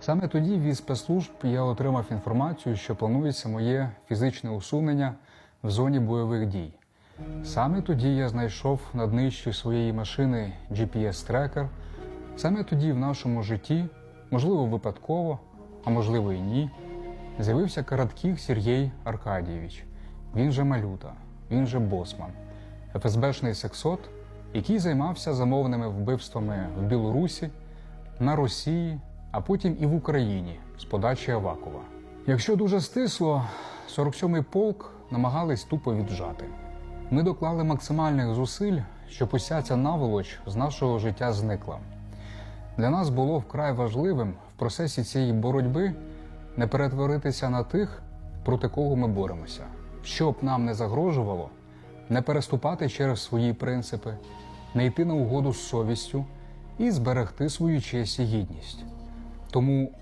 Саме тоді від спецслужб я отримав інформацію, що планується моє фізичне усунення в зоні бойових дій. Саме тоді я знайшов на днищі своєї машини GPS-трекер. Саме тоді в нашому житті, можливо, випадково, а можливо і ні, з'явився Коротких Сергій Аркадійович. Він же Малюта, він же Босман, ФСБшний сексот, який займався замовними вбивствами в Білорусі, на Росії, а потім і в Україні з подачі Авакова. Якщо дуже стисло, 47-й полк намагались тупо віджати. Ми доклали максимальних зусиль, щоб уся ця наволоч з нашого життя зникла. Для нас було вкрай важливим в процесі цієї боротьби не перетворитися на тих, проти кого ми боремося, щоб нам не загрожувало, не переступати через свої принципи, не йти на угоду з совістю і зберегти свою честь і гідність. どうも。